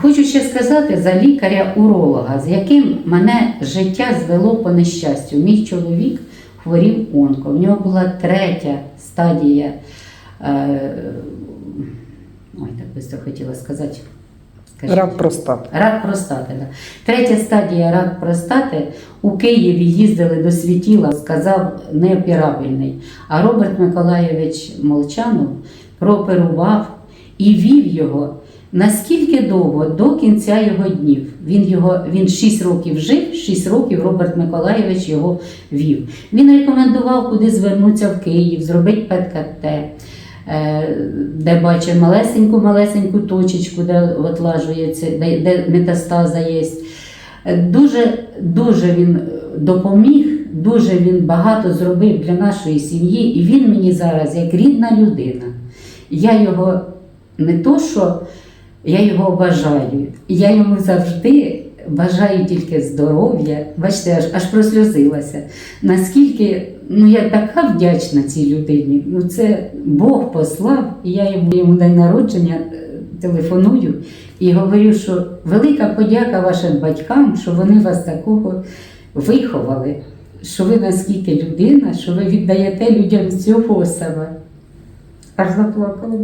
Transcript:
Хочу ще сказати за лікаря-уролога, з яким мене життя звело по нещастю. Мій чоловік хворів онко. В нього була третя стадія. Е, ой, так швидко хотіла сказати. Скажіть. Рак простати. Рак простати. Да. Третя стадія рак простати у Києві їздили до світіла, сказав неоперабельний. А Роберт Миколаєвич Молчанов прооперував і вів його наскільки довго до кінця його днів. Він його він 6 років жив, 6 років Роберт Миколаєвич його вів. Він рекомендував, куди звернутися в Київ, зробити ПЕТ-КТ. е, Де бачить малесеньку малесеньку точечку, де отлажується, де, де метастаза є. Дуже, дуже він допоміг, дуже він багато зробив для нашої сім'ї, і він мені зараз як рідна людина. Я його не то, що я його бажаю, я йому завжди бажаю тільки здоров'я. Бачите, аж, аж просльозилася. Наскільки ну, я така вдячна цій людині. Ну, це Бог послав, і я йому, йому день народження е, телефоную і говорю, що велика подяка вашим батькам, що вони вас такого виховали, що ви наскільки людина, що ви віддаєте людям всього себе. Аж заплакала.